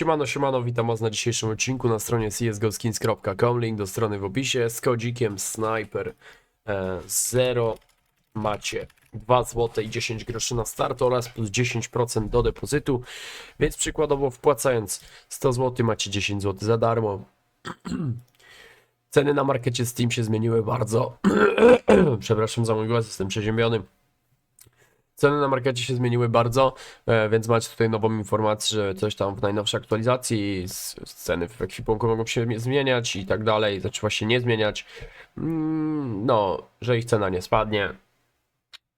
Siemano, siemano, witam was na dzisiejszym odcinku na stronie csgoskins.com, link do strony w opisie, z kodzikiem Sniper e, 0 macie 2 zł i 10 groszy na start oraz plus 10% do depozytu, więc przykładowo wpłacając 100 zł macie 10 zł za darmo. Ceny na markecie Steam się zmieniły bardzo, przepraszam za mój głos, jestem przeziębiony. Ceny na markecie się zmieniły bardzo, e, więc macie tutaj nową informację, że coś tam w najnowszej aktualizacji, ceny w ekwipunku mogą się mi- zmieniać i tak dalej, znaczy właśnie nie zmieniać. Mm, No, że ich cena nie spadnie.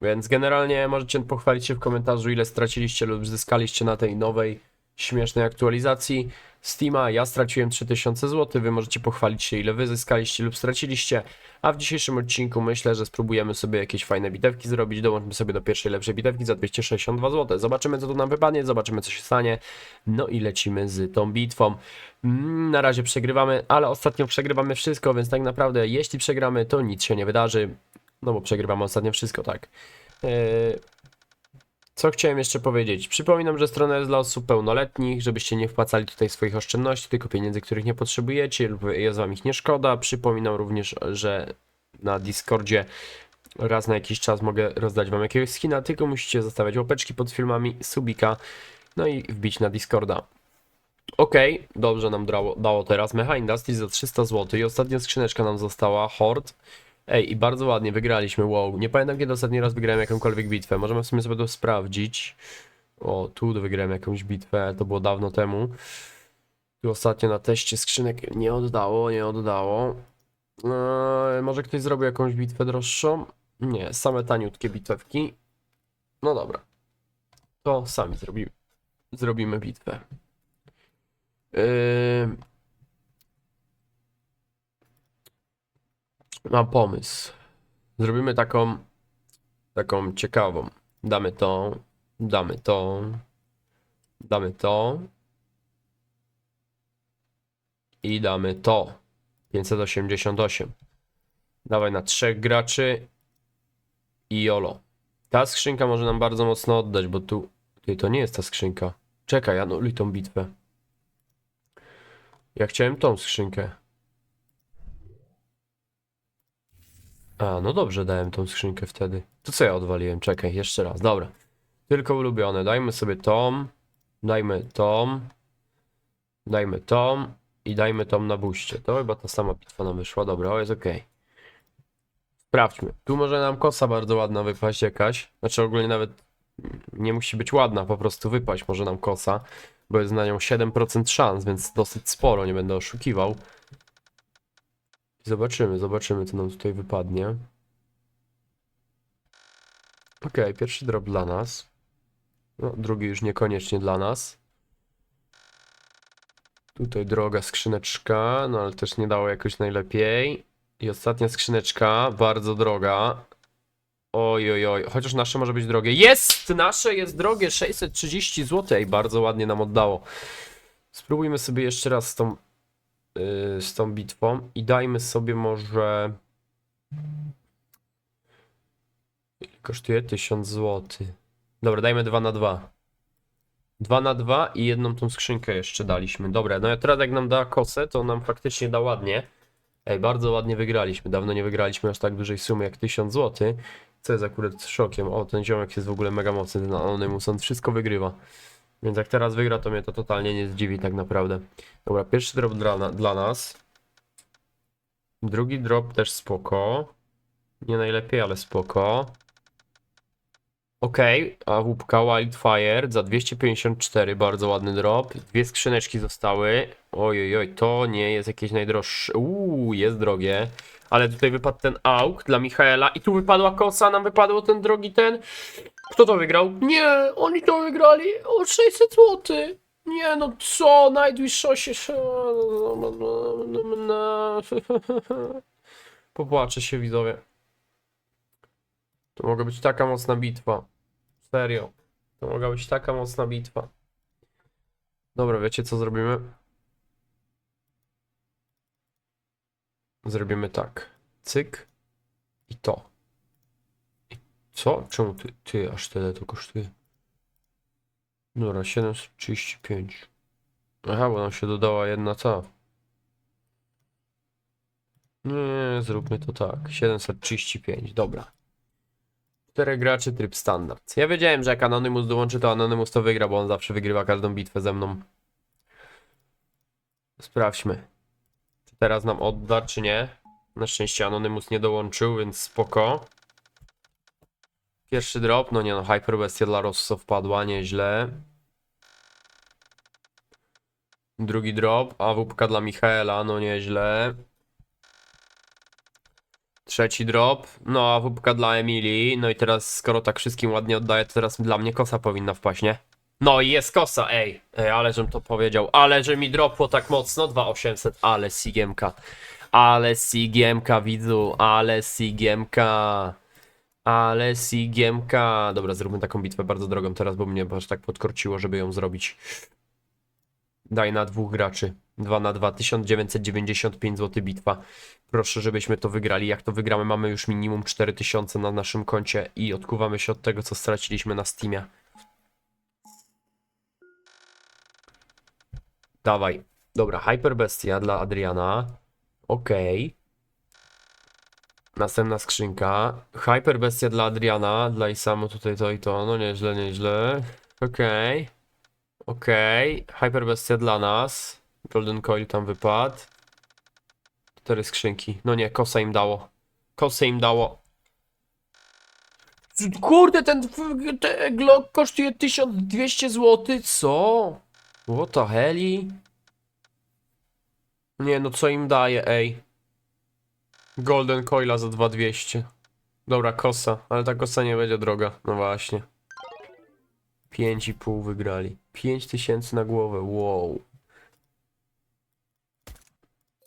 Więc generalnie możecie pochwalić się w komentarzu, ile straciliście lub zyskaliście na tej nowej, śmiesznej aktualizacji Steama. Ja straciłem 3000 zł, wy możecie pochwalić się, ile wy zyskaliście lub straciliście. A w dzisiejszym odcinku myślę, że spróbujemy sobie jakieś fajne bitewki zrobić. Dołączmy sobie do pierwszej lepszej bitewki za 262 zł. Zobaczymy, co tu nam wypadnie, zobaczymy, co się stanie. No i lecimy z tą bitwą. Mm, Na razie przegrywamy, ale ostatnio przegrywamy wszystko, więc tak naprawdę, jeśli przegramy, to nic się nie wydarzy. No bo przegrywamy ostatnio wszystko, tak. Yy, co chciałem jeszcze powiedzieć? Przypominam, że strona jest dla osób pełnoletnich, żebyście nie wpłacali tutaj swoich oszczędności, tylko pieniędzy, których nie potrzebujecie lub jest wam ich nie szkoda. Przypominam również, że na Discordzie raz na jakiś czas mogę rozdać wam jakiegoś skina, tylko musicie zostawiać łapeczki pod filmami, subika, no i wbić na Discorda. Okej, dobrze nam dało, dało teraz Mecha Industries za 300 zł i ostatnia skrzyneczka nam została, Horde. Ej, i bardzo ładnie wygraliśmy, wow. Nie pamiętam kiedy ostatni raz wygrałem jakąkolwiek bitwę. Możemy w sumie sobie to sprawdzić. O, tu wygrałem jakąś bitwę, to było dawno temu. Tu ostatnio na teście skrzynek nie oddało, nie oddało. Eee, może ktoś zrobił jakąś bitwę droższą? Nie, same taniutkie bitewki. No dobra. To sami zrobimy. Zrobimy bitwę. Yy... Mam pomysł. Zrobimy taką, taką ciekawą. Damy to, damy to, damy to i damy to. 588. Dawaj na trzech graczy i jolo. Ta skrzynka może nam bardzo mocno oddać, bo tu, ty, to nie jest ta skrzynka. Czekaj, anuluj tą bitwę. Ja chciałem tą skrzynkę. A, no dobrze, dałem tą skrzynkę wtedy. To co ja odwaliłem? Czekaj, jeszcze raz. Dobra. Tylko ulubione. Dajmy sobie tą. Dajmy tą. Dajmy tą. I dajmy tą na buście. To chyba ta sama bitwa nam wyszła. Dobra, o jest ok. Sprawdźmy. Tu może nam kosa bardzo ładna wypaść jakaś. Znaczy ogólnie nawet nie musi być ładna, po prostu wypaść może nam kosa. Bo jest na nią 7% szans, więc dosyć sporo, nie będę oszukiwał. Zobaczymy, zobaczymy, co nam tutaj wypadnie. Okej, pierwszy drop dla nas. No, drugi już niekoniecznie dla nas. Tutaj droga skrzyneczka, no ale też nie dało jakoś najlepiej. I ostatnia skrzyneczka, bardzo droga. Oj, oj, oj, chociaż nasze może być drogie. Jest! Nasze jest drogie, 630 zł. Ej, bardzo ładnie nam oddało. Spróbujmy sobie jeszcze raz tą z tą bitwą i dajmy sobie może. Ile kosztuje? 1000 zł. Dobra, dajmy 2 na 2. 2 na 2 i jedną tą skrzynkę jeszcze daliśmy. Dobra, no ja teraz jak nam da kosę, to nam faktycznie da ładnie. Ej, bardzo ładnie wygraliśmy. Dawno nie wygraliśmy aż tak dużej sumy jak 1000 zł. Co jest akurat szokiem. O, ten ziomek jest w ogóle mega mocny, ten Anonymous, on wszystko wygrywa. Więc jak teraz wygra, to mnie to totalnie nie zdziwi tak naprawdę. Dobra, pierwszy drop dla, dla nas. Drugi drop też spoko. Nie najlepiej, ale spoko. Okej, a łupka Wildfire za 254, bardzo ładny drop. Dwie skrzyneczki zostały. Oj, oj, to nie jest jakieś najdroższe. Uuu, jest drogie. Ale tutaj wypadł ten auk dla Michaela i tu wypadła kosa, nam wypadło ten drogi ten. Kto to wygrał? Nie, oni to wygrali o 600 zł. Nie no co, Nightwish się... Popłaczę się widzowie. To mogła być taka mocna bitwa. Serio. To mogła być taka mocna bitwa. Dobra, wiecie co zrobimy? Zrobimy tak. Cyk. I to. I co? Czemu ty, ty aż tyle to kosztuje? Dobra, 735. Aha, bo nam się dodała jedna ta. Nie, zróbmy to tak. 735, dobra. Czterech graczy, tryb standard. Ja wiedziałem, że jak Anonymous dołączy, to Anonymous to wygra, bo on zawsze wygrywa każdą bitwę ze mną. Sprawdźmy. Czy teraz nam odda, czy nie. Na szczęście Anonymous nie dołączył, więc spoko. Pierwszy drop, no nie no, Hyper Bestia dla Rosso wpadła, nieźle. Drugi drop, AWP dla Michaela, no nieźle. Trzeci drop, no AWP dla Emilii. No i teraz, skoro tak wszystkim ładnie oddaję, to teraz dla mnie kosa powinna wpaść, nie? No i jest kosa, ej. Ej, ale żem to powiedział. Ale że mi dropło tak mocno, 2800, ale Sigiemka. Ale Sigiemka, widzu, ale Sigiemka. Ale Sigiemka. Dobra, zróbmy taką bitwę bardzo drogą teraz, bo mnie aż tak podkorciło, żeby ją zrobić. Daj na dwóch graczy. 2 na 2, 1995 zł bitwa. Proszę, żebyśmy to wygrali. Jak to wygramy, mamy już minimum 4000 na naszym koncie i odkuwamy się od tego, co straciliśmy na Steamie. Dawaj. Dobra, Hyper Bestia dla Adriana. Okej. Następna skrzynka. Hyper Bestia dla Adriana. Dla Isamu tutaj to i to. No nieźle, nieźle. Okej. Okej. Hyper Bestia dla nas. Golden Coil tam wypadł. Cztery skrzynki. No nie, kosa im dało. Kosę im dało. Kurde, ten, ten Glock kosztuje 1200 zł. Co? What the heli? Nie, no co im daje, ej. Golden Coila za 2200. Dobra, kosa, ale ta kosa nie będzie droga. No właśnie. 5,5 wygrali. 5000 na głowę, wow.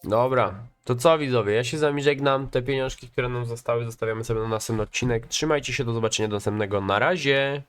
Dobra, to co widzowie, ja się z wami żegnam. Te pieniążki, które nam zostały, zostawiamy sobie na następny odcinek. Trzymajcie się, do zobaczenia do następnego. Na razie.